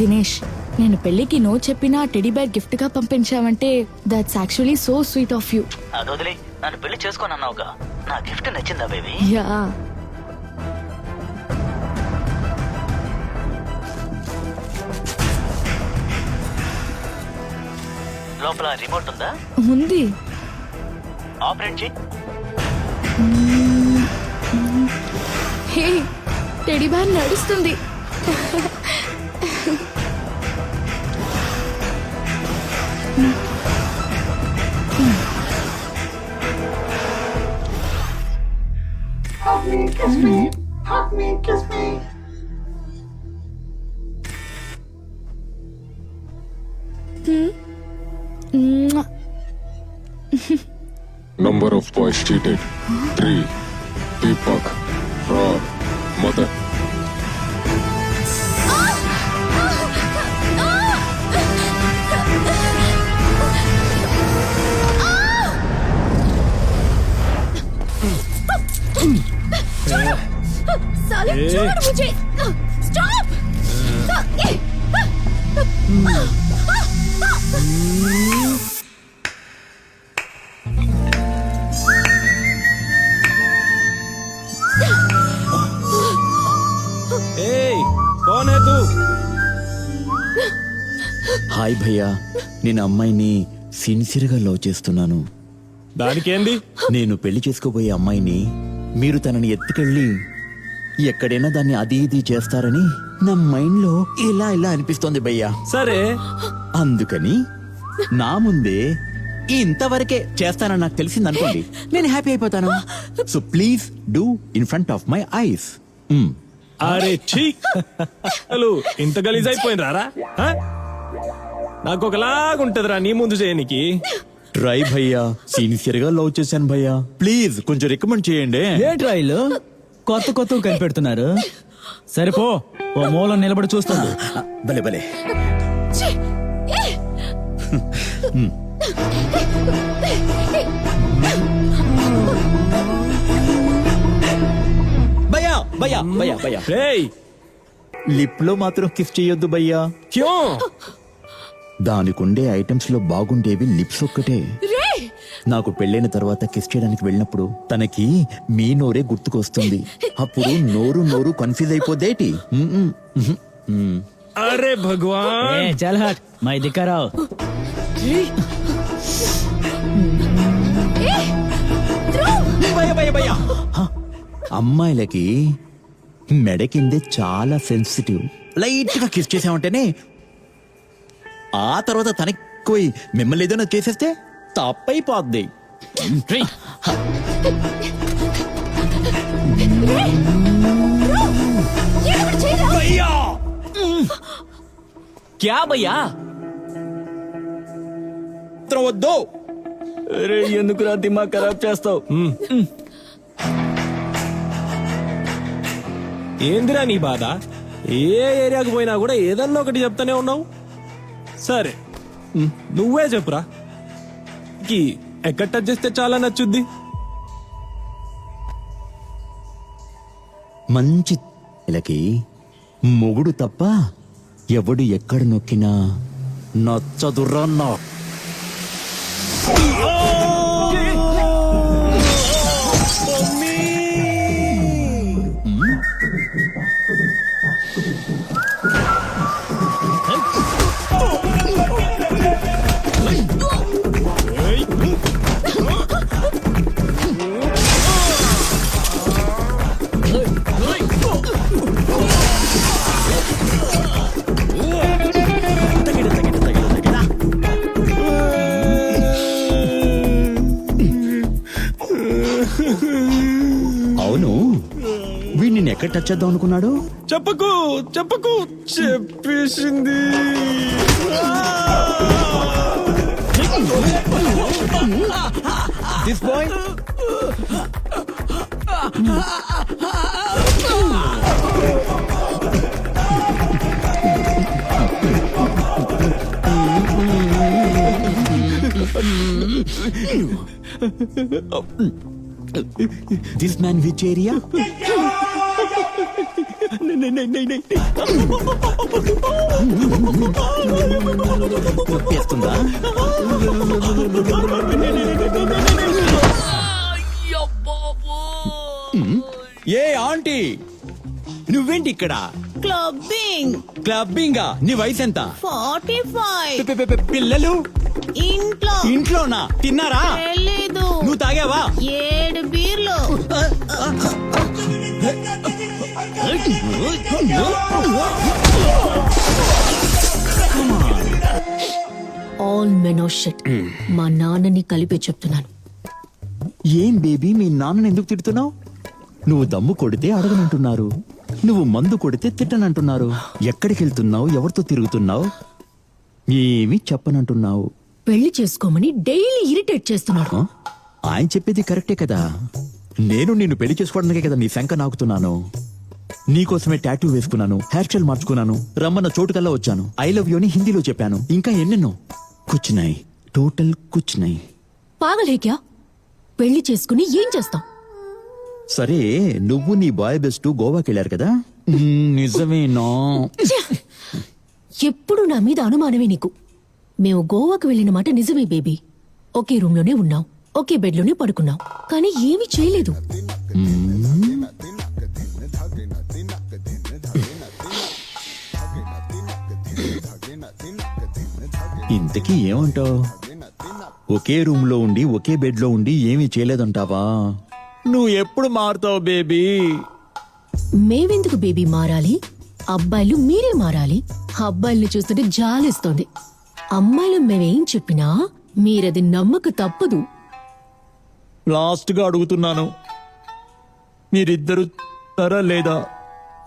దినేష్ నేను పెళ్ళికి నో చెప్పినా టెడీ బేర్ గిఫ్ట్గా పంపించావంటే that's actually so sweet of you. అది వదిలే నన్ను పెళ్ళి చేసుకోని అన్నావుగా నా గిఫ్ట్ నచ్చిందా బేబీ? యా. లోపల రిమోట్ ఉందా? ఉంది. ఆపరేట్ చేయి. హే టెడీ బేర్ నడుస్తుంది. Hug me, kiss me, hug me, kiss me. Number of boys cheated. Three. Deepak. Ron. Mother. साले छोड़ मुझे स्टॉप ఏయ్ కౌన్ హే తూ హాయ్ భయ్యా నేను అమ్మాయిని సిన్సియర్గా లవ్ చేస్తున్నాను దానికేంది నేను పెళ్లి చేసుకోబోయే అమ్మాయిని మీరు తనని ఎత్తుకెళ్ళి ఎక్కడైనా దాన్ని అది ఇది చేస్తారని నా మైండ్లో ఇలా ఇలా అనిపిస్తోంది భయ్యా. సరే. అందుకని నా ముందే ఇంతవరకే చేస్తానని నాకు తెలిసింది అనుకోండి. నేను హ్యాపీ అయిపోతాను. So please do in front of my eyes. అరే ఛీ. అసలు ఇంత గలీజ్ అయిపోయింది రారా నాకు ఒకలాగుంటదిరా నీ ముందు చేయనికి. ట్రై భయ్యా. సిన్సియర్గా లవ్ చేశాను భయ్యా. ప్లీజ్ కొంచెం రికమెండ్ చేయండి. ఏంట్రా ఇల్లు కొత్త కొత్త కనిపెడుతున్నారు. సరిపో ఓ మూల నిలబడి చూస్తుంది. భలే భలే. భయ్యా భయ్యా భయ్యా భయ్యా. రేయ్ లిప్లో మాత్రం కిస్ చేయొద్దు భయ్యా. క్యూ? దానికుండే ఐటమ్స్లో బాగుండేవి లిప్స్ ఒక్కటే. నాకు పెళ్ళైన తర్వాత కిస్ చేయడానికి వెళ్ళినప్పుడు తనకి మీ నోరే గుర్తుకొస్తుంది. అప్పుడు నోరు నోరు కన్ఫ్యూజ్ అయిపోదేటి. అరే భగవాన్! చల్ హట్ మై దిక్కరావు. అమ్మాయిలకి మెడ కిందే చాలా సెన్సిటివ్ లైట్గా కిస్ చేసామంటేనే ఆ తర్వాత తనకి పోయి మిమ్మల్ని ఏదైనా చేసేస్తే తప్పైపోద్ది. క్యా భయ్యా? మాత్రం వద్దు అరే ఎందుకురా దిమాగ్ ఖరాబ్ చేస్తావు? ఏందిరా నీ బాధ? ఏ ఏరియాకు పోయినా కూడా ఏదన్నా ఒకటి చెప్తానే ఉన్నావు. సరే. నువ్వే చెప్పురా. కి ఎక్కడ టచ్ చేస్తే చాలా నచ్చుద్ది. మంచి ఇలకి మొగుడు తప్ప ఎవడు ఎక్కడ నొక్కినా నచ్చదురా నా ఎక్కడ టచ్ చేద్దాం అనుకున్నాడు? చెప్పకు చెప్పకు చెప్పేసింది. This boy this man which area నొప్పేస్తుందా ఏ ఆంటీ నువ్వేంటి ఇక్కడ క్లబ్బింగ్ క్లబ్బింగ్ నీ వయసు ఎంత ఫార్టీ ఫైవ్ పి- పి- పి- పిల్లలు ఇంట్లో ఇంట్లోనా తిన్నారా తెలీదు నువ్వు తాగావా ఏడు బీర్లు ఆల్ మెనో షిట్ మా నాన్నని కలిపి చెప్తున్నాను. ఏం బేబీ మీ నాన్నని ఎందుకు తిడుతున్నావు? నువ్వు దమ్ము కొడితే అడగనంటున్నారు. నువ్వు మందు కొడితే తిట్టనంటున్నారు. ఎక్కడికి వెళ్తున్నావు ఎవరితో తిరుగుతున్నావు? ఏమి చెప్పనంటున్నావు. పెళ్ళి చేసుకోమని డైలీ ఇరిటేట్ చేస్తున్నాడు? ఆయన చెప్పేది కరెక్టే కదా. నేను నిన్ను పెళ్ళి చేసుకోవడానికే కదా నీ శంక నాకుతున్నాను. నీకోసమే టాటూ వేసుకున్నాను హెయిర్ స్టైల్ మార్చుకున్నాను రమ్మన్న చోటుకల్లా వచ్చాను. ఐ లవ్ యూ అని హిందీలో చెప్పాను. ఇంకా ఎన్నెన్నో? కూర్చున్నాయి టోటల్ కూర్చున్నాయి పాగలే క్యా పెళ్ళి చేసుకుని ఏం చేస్తాం? సరే నువ్వు నీ బాయ్ బెస్ట్ గోవాకి వెళ్ళారు కదా నిజమేనా ఎప్పుడు నా మీద అనుమానమే నీకు. మేము గోవాకు వెళ్ళిన మాట నిజమే బేబీ. ఒకే రూమ్లోనే ఉన్నాం. ఒకే బెడ్లోనే పడుకున్నాం. కానీ ఏమీ చేయలేదు. ఇంతకీ ఏమంటావు? ఒకే రూమ్లో ఉండి ఒకే బెడ్లో ఉండి ఏమీ చేయలేదంటావా? నువ్వు ఎప్పుడు మారుతావు బేబీ? మేవెందుకు బేబీ మారాలి? అబ్బాయిలు మీరే మారాలి. అబ్బాయిల్ని చూస్తుంటే జాలిస్తోంది. అమ్మాయిలు మేమేం చెప్పినా మీరది నమ్మక తప్పదు. లాస్ట్గా అడుగుతున్నాను. మీరిద్దరు తర లేదా?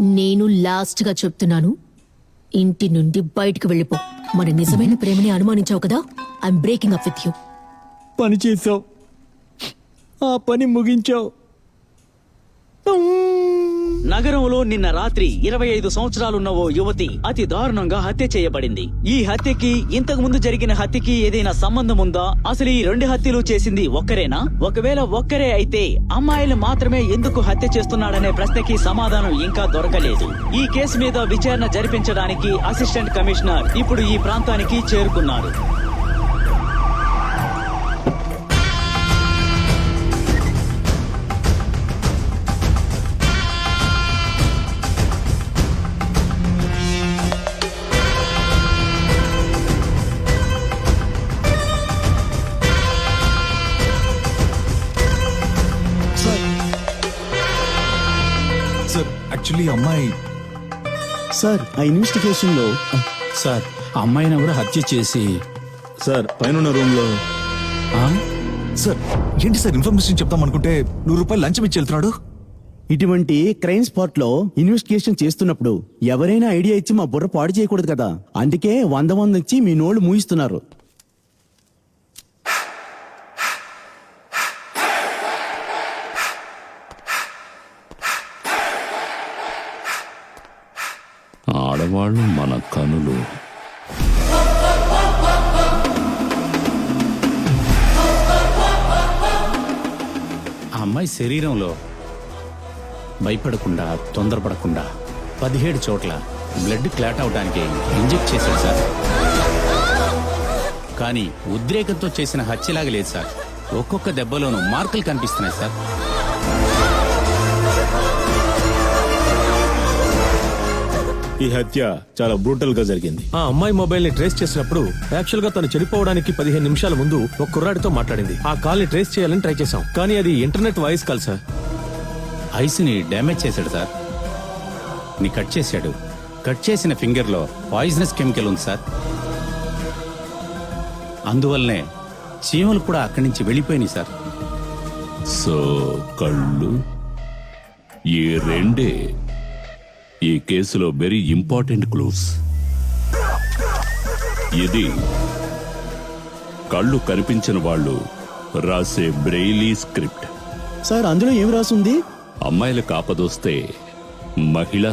నేను లాస్ట్గా చెప్తున్నాను. ఇంటి నుండి బయటికి వెళ్ళిపో. మన నిజమైన ప్రేమని అనుమానించావు కదా? I'm breaking up with you పని చేసావు ఆ పని ముగించావు. నగరంలో నిన్న రాత్రి ఇరవై ఐదు సంవత్సరాలున్న ఓ యువతి అతి దారుణంగా హత్య చేయబడింది. ఈ హత్యకి ఇంతకు ముందు జరిగిన హత్యకి ఏదైనా సంబంధం ఉందా? అసలు ఈ రెండు హత్యలు చేసింది ఒక్కరేనా? ఒకవేళ ఒక్కరే అయితే అమ్మాయిలు మాత్రమే ఎందుకు హత్య చేస్తున్నాడనే ప్రశ్నకి సమాధానం ఇంకా దొరకలేదు. ఈ కేసు మీద విచారణ జరిపించడానికి అసిస్టెంట్ కమిషనర్ ఇప్పుడు ఈ ప్రాంతానికి చేరుకున్నారు. యాక్చువల్లీ అమ్మాయి సార్ ఆ ఇన్వెస్టిగేషన్లో సార్ అమ్మాయిని ఎవరు హత్య చేసి సార్ పైన రూమ్లో సార్ ఏంటి సార్ ఇన్ఫర్మేషన్ చెప్తాం అనుకుంటే నూరు రూపాయలు లంచం ఇచ్చి వెళ్తున్నాడు? ఇటువంటి క్రైమ్ స్పాట్లో ఇన్వెస్టిగేషన్ చేస్తున్నప్పుడు ఎవరైనా ఐడియా ఇచ్చి మా బుర్ర పాడు చేయకూడదు కదా. అందుకే వంద వంద ఇచ్చి మీ నోళ్ళు మూయిస్తున్నారు. ఆడవాళ్ళు మన కనులు. ఆ అమ్మాయి శరీరంలో భయపడకుండా తొందరపడకుండా పదిహేడు చోట్ల బ్లడ్ క్లాట్ అవడానికి ఇంజెక్ట్ చేశాడు సార్. కానీ ఉద్రేకంతో చేసిన హత్యలాగా లేదు సార్. ఒక్కొక్క దెబ్బలోనూ మార్కులు కనిపిస్తున్నాయి సార్. ఈ హత్య చాలా బ్రూటల్గా జరిగింది. ఆ అమ్మాయి మొబైల్ని ట్రేస్ చేసినప్పుడు యాక్చువల్గా తను చనిపోవడానికి పదిహేను నిమిషాల ముందు ఒక కుర్రాడితో మాట్లాడింది. ఆ కాల్ని ట్రేస్ చేయాలని ట్రై చేశాం. కానీ అది ఇంటర్నెట్ వాయిస్ కాల్ సార్. ఐస్ని డ్యామేజ్ చేశాడు సార్. ని కట్ చేశాడు. కట్ చేసిన ఫింగర్లో పాయిజనస్ కెమికల్ ఉంది సార్. అందువల్లనే చీమలు కూడా అక్కడి నుంచి వెళ్ళిపోయినాయి సార్. సో కళ్ళు ఈ రెండే ఈ కేసులో వెరీ ఇంపార్టెంట్ క్లూస్. ఇది కళ్ళు కనిపించిన వాళ్ళు రాసే బ్రెయిలీ స్క్రిప్ట్. సార్ అందులో ఏం రాసుంది? అమ్మాయిలకు ఆపదొస్తే మహిళా